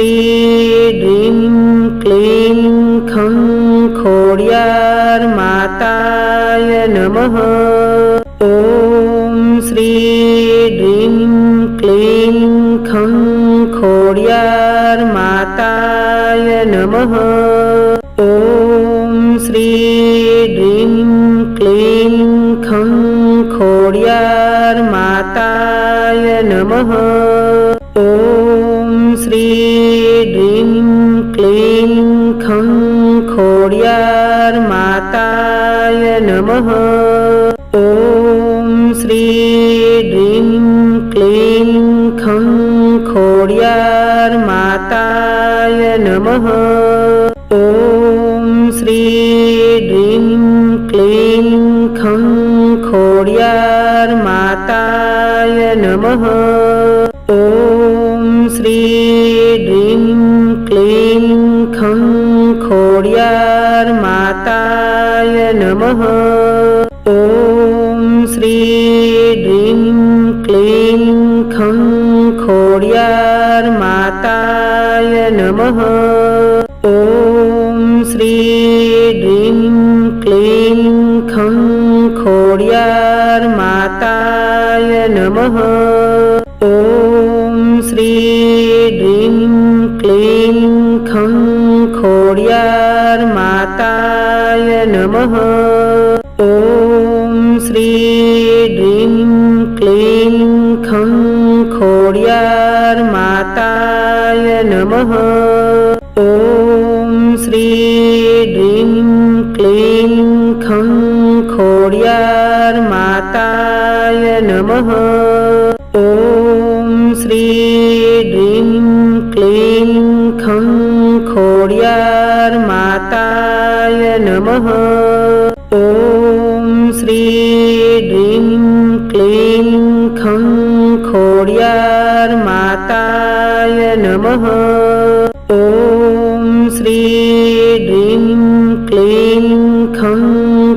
શ્રી ડ્રીમ ક્લીમ ખં ખોડિયાર માતાય નમઃ ઓમ શ્રી ડ્રીમ ક્લીમ ખં ખોડિયાર માતાય નમઃ ઓમ શ્રી ડ્રીમ ક્લીમ ખં ખોડિયાર માતાય નમઃ શ્રી ડ્રીમ ક્લીમ ખં ખોડિયાર માતાય નમઃ ઓમ શ્રી ડ્રીમ ક્લીમ ખં ખોડિયાર માતાય નમઃ ઓમ શ્રી ડ્રીમ ખં ખોડિયાર માતાય નમઃ ખોડિયાર માતાય નમઃ. ઓમ શ્રી ડ્રીમ ક્લીમ ખં ખોડિયાર માતાય નમઃ. ઓમ શ્રી ડ્રીમ ક્લીમ ખં ખોડિયાર માતાય નમઃ. ઓમ શ્રી ડ્રીમ ક્લીમ ખં ौर्यार्माताय नमः। ॐ श्री ड्रीं क्लीं खं खोर्यार्माताय नमः। ॐ श्री ड्रीं क्लीं खं खोर्यार्माताय नमः। माताय नमः। ॐ श्री डीं क्लीं खं खोड्यार्माताय नमः। ॐ श्री ड्रीं क्लीं खं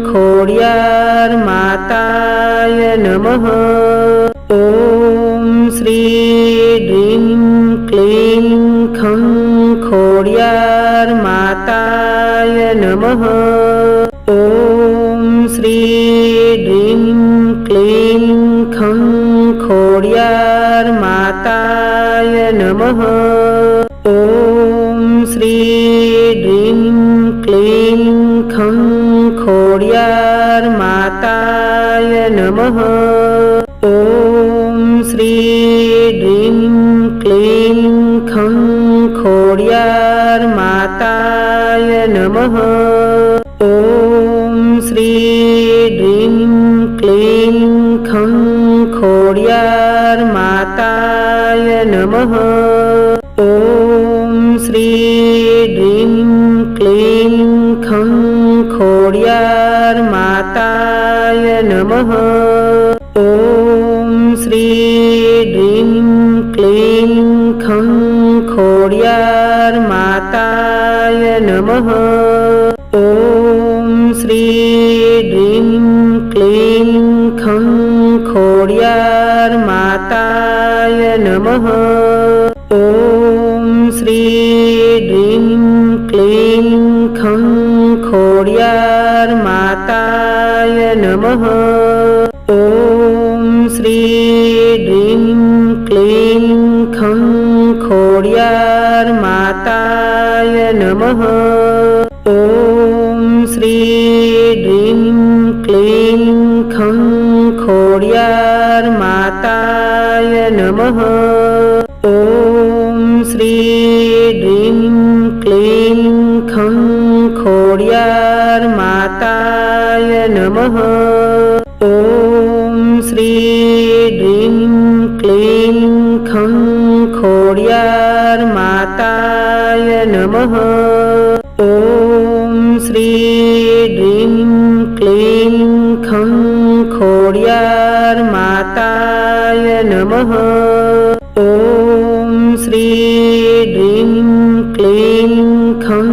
खोड्यार्माताय नमः। ॐ श्री માતાય નમઃ ઓમ શ્રી ડ્રીમ ક્લીમ ખં ખોડિયાર માતાય નમઃ ઓમ શ્રી ડ્રીમ ક્લીમ ખં ખોડિયાર માતાય નમઃ ઓમ શ્રી ડ્રીમ ક્લીમ ખં नमः। ॐ श्रीड्रीं क्लीं खं खोड्यार्माताय नमः। ॐ श्री ड्रीं क्लीं खं खोड्यार्माताय नमः। य नमः। ॐ श्रीड्रीं क्लीं खं खोड्यार्माताय नमः। ॐ श्रीड्रीं क्लीं खं खोड्यार्माताय नमः। ॐ श्री ड्रीं क्लीं खं માતાય નમઃ ઓમ શ્રી ડ્રીમ ક્લીમ ખં ખોડિયાર માતાય નમઃ ઓમ શ્રી ડ્રીમ ક્લીમ ખં ખોડિયાર માતાય નમઃ ઓમ શ્રી ડ્રીમ ક્લીમ ખં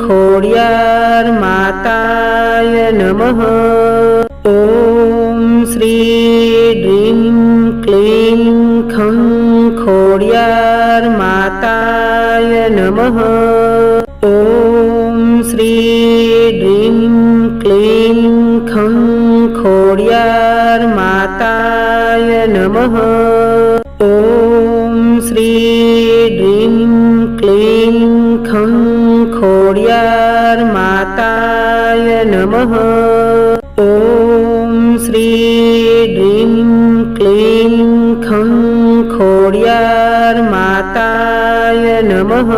ખોડિયાર માતાય નમઃ ઓમ શ્રી ડ્રીમ ક્લીમ ખં ખોડિયાર માતાય નમઃ ઓમ શ્રી ડ્રીમ ક્લીમ ખં ખોડિયાર માતાય નમઃ नमः। ॐ श्रीडीं क्लीं खं खोड्यार्माताय नमः।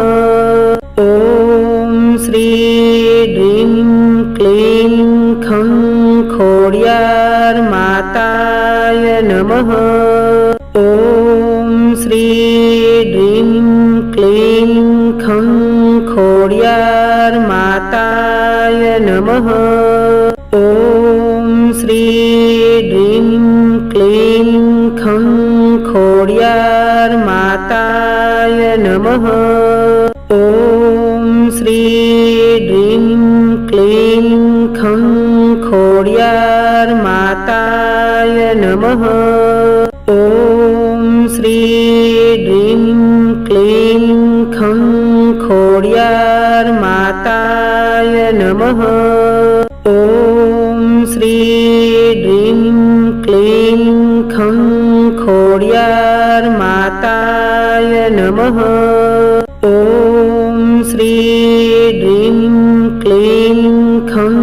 ॐ श्री ड्रीं क्लीं खं खोड्यार्माताय नमः। य नमः। ॐ श्रीड्रीं क्लीं खं खोर्यार्माताय नमः। ॐ श्री ड्रीं क्लीं खं खोर्यार्माताय नमः। ॐ श्री ड्रीं क्लीं खं खोर्या ખં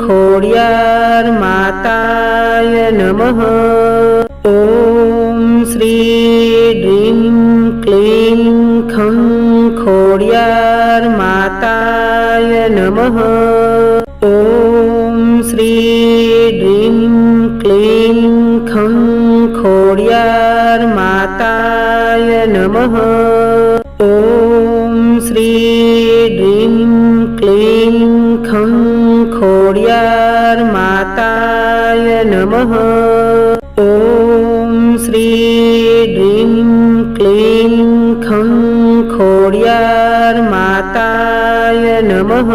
ખોડિયાર માતાય નમઃ ઓમ શ્રી ડ્રીમ ક્લીમ ખં ખોડિયાર માતાય નમઃ ઓમ શ્રી ડ્રીમ ક્લીમ ખં ખોડિયાર માતાય નમઃ नमः। ॐ श्रीड्रीं क्लीं खं खोड्यार्माताय नमः। ॐ श्रीड्रीं क्लीं खं खोड्यार्माताय नमः।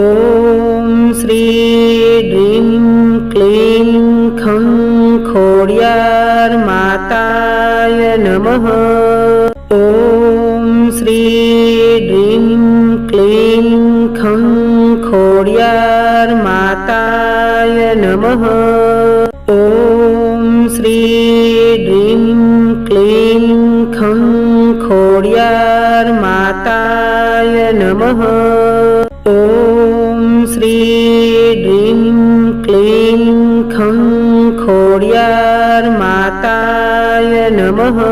ॐ श्रीड्रीं क्लीं खं खोड्यार्माताय नमः। ખોડિયાર માતાય નમઃ. ઓમ શ્રી ડ્રીમ ક્લીમ ખં ખોડિયાર માતાય નમઃ. ઓમ શ્રી ડ્રીમ ક્લીમ ખં ખોડિયાર માતાય નમઃ.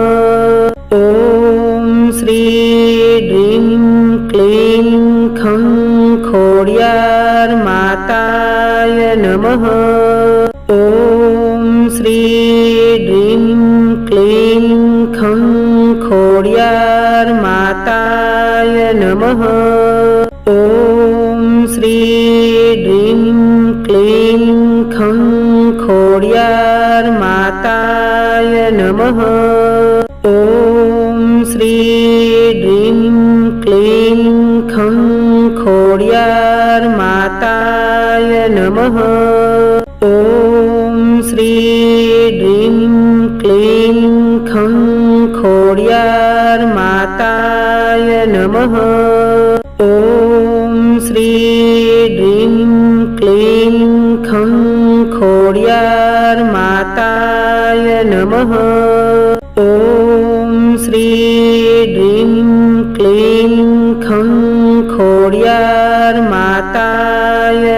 ઓમ શ્રી ડ્રીમ ક્લીમ ખં માતાય નમઃ ઓમ શ્રી ડ્રીમ ક્લીમ ખં ખોડિયાર માતાય નમઃ ઓમ શ્રી ડ્રીમ ક્લીમ ખં ખોડિયાર માતાય નમઃ ઓમ શ્રી ખોડિયાર માતાય નમઃ ઓમ શ્રી ડ્રીમ ક્લીમ ખં ખોડિયાર માતાય નમઃ ઓમ શ્રી ડ્રીમ ક્લીમ ખં ખોડિયાર માતાય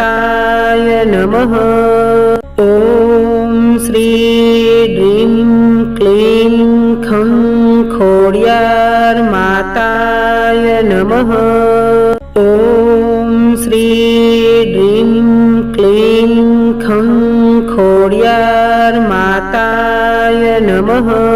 य नमः। ॐ श्री ड्रीं क्लीं खं खोड्यार्माताय नमः। ॐ श्री ड्रीं क्लीं खं खोड्यार्माताय नमः।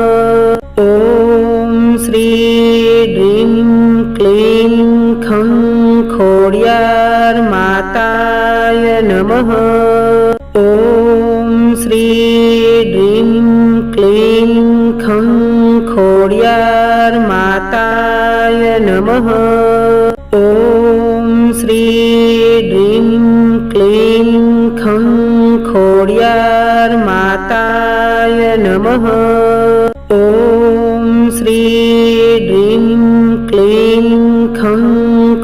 य नमः। ॐ श्री डीं क्लीं खं खोड्यार्माताय नमः। ॐ श्री ड्रीं क्लीं खं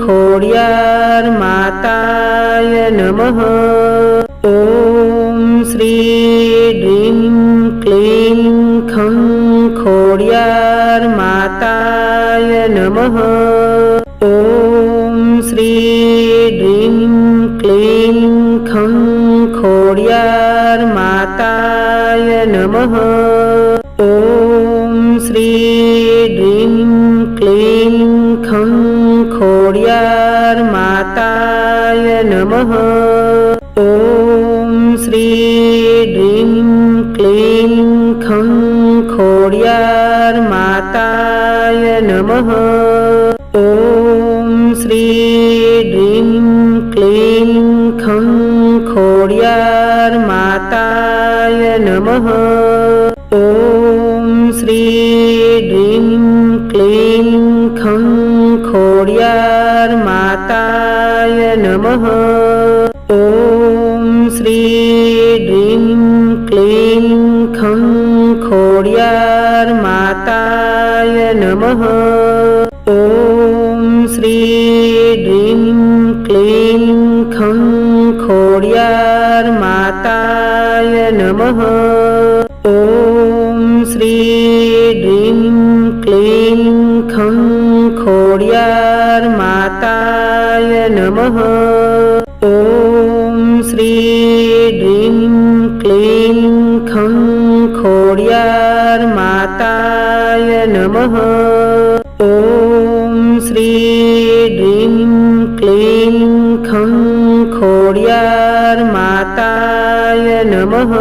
खोड्यार्माताय नमः। ॐ श्री ड्रीं क्लीं खं खोर्या ॐ श्री ह्रीं क्लीं खं खोड्यार् माताय नमः ॐ श्री ह्रीं क्लीं खं खोड्यार् माताय नमः ॐ श्री ह्रीं क्लीं खं खोड्यार् माताय नमः ॐ श्री ह्रीं क्लीं खं खोड्यार् माताय नमः ॐ श्री ह्रीं क्लीं खं खोड्यार् माताय नमः ॐ श्री ह्रीं क्लीं खं खोड्यार् माताय नमः ॐ श्री ह्रीं क्लीं खं खोड्यार् माताय नमः ॐ श्री ह्रीं क्लीं खं खोड्यार् माताय नमः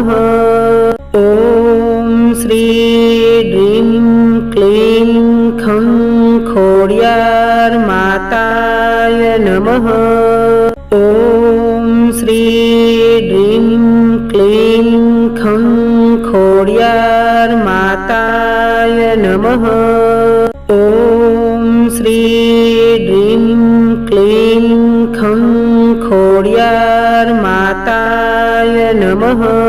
ॐ श्री ह्रीं क्लीं खं खोड्यार् माताय नमः ॐ श्री ह्रीं क्लीं खं खोड्यार् माताय नमः ॐ श्री ह्रीं क्लीं खं खोड्यार् माताय नमः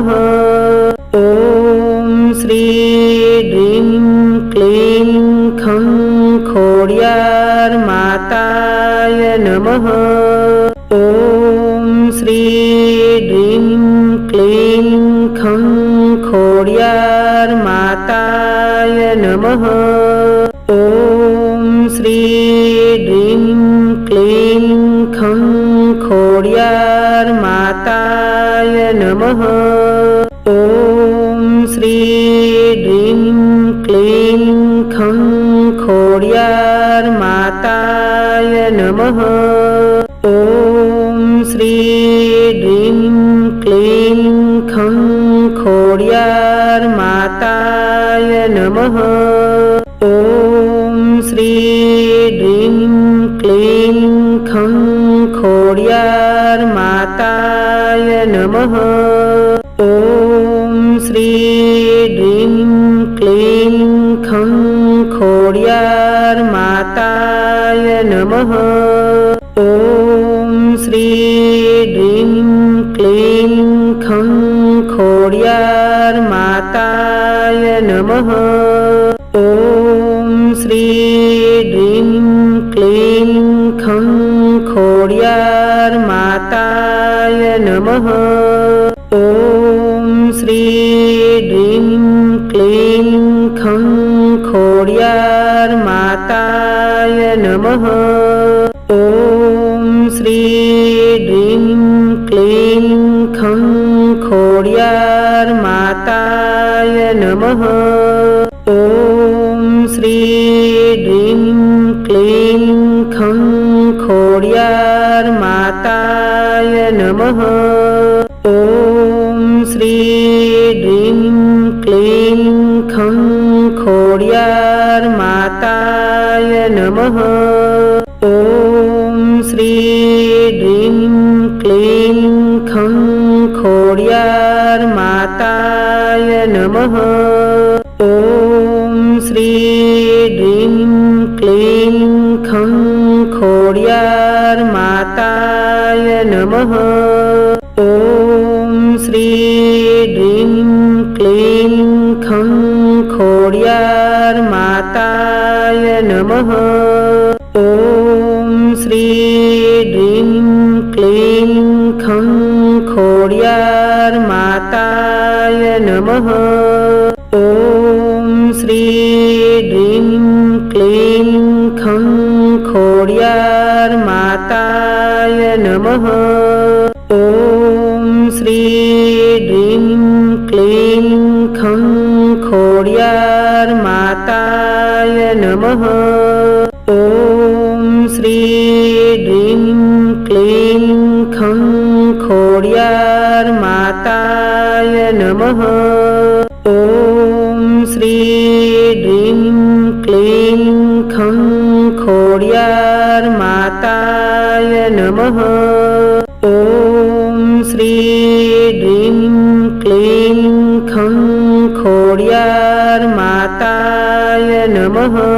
नमः ॐ श्री ह्रीं क्लीं खं खोड्यार् माताय नमः। ॐ श्री ह्रीं क्लीं खं खोड्यार् माताय नमः। ॐ श्री ह्रीं क्लीं खं नमः। ॐ श्री ह्रीं क्लीं खं खोड्यार् माताय नमः। ॐ श्री ह्रीं क्लीं खं खोड्यार् माताय नमः। ॐ श्री ह्रीं क्लीं खं खोड्यार् माताय नमः माताय नमः। ॐ श्री ह्रीं क्लीं खं खोड्यार् माताय नमः। ॐ श्री ह्रीं क्लीं खं खोड्यार् माताय नमः ॐ श्री ह्रीं क्लीं खं खोड्यार् माताय नमः ॐ श्री ह्रीं क्लीं खं खोड्यार् माताय नमः ॐ श्री ह्रीं क्लीं खं खोड्यार् माताय नमः માતાય નમઃ ઓમ શ્રી खं ક્લીમ ખં ખોડિયાર માતાય નમઃ ઓમ શ્રી ડ્રીમ ક્લીમ ખં ખોડિયાર માતાય નમઃ ઓમ શ્રી नमः। ॐ श्र श्रीं क्लीं खं खोड्यार्माताय नमः। ॐ श्री ड्रीं क्लीं खं खोड्यार्माताय नमः। માતાય નમઃ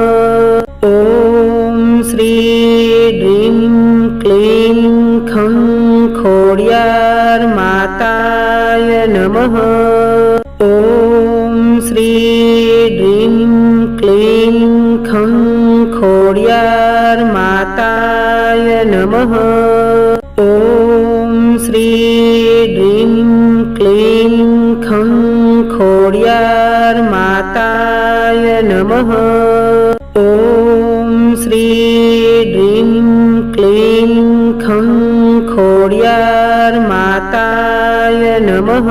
ઓમ શ્રી ડ્રીમ ક્લીમ ખં ખોડિયાર માતાય નમઃ ઓમ શ્રી ડ્રીમ ક્લીમ ખં ખોડિયાર માતાય નમઃ ઓમ શ્રી ડ્રીમ ક્લીમ ખોડિયાર માતાય નમઃ.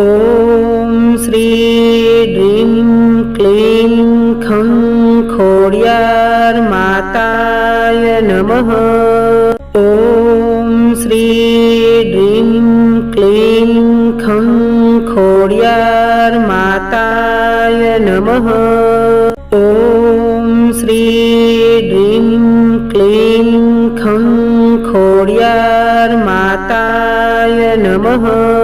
ઓમ શ્રી ડ્રીમ ક્લીમ ખં ખોડિયાર માતાય નમઃ. ઓમ શ્રી ડ્રીમ ક્લીમ ખં ખોડિયાર માતાય નમઃ. ઓમ શ્રી ડ્રીમ ક્લીમ ખં ખોડિયાર Oh.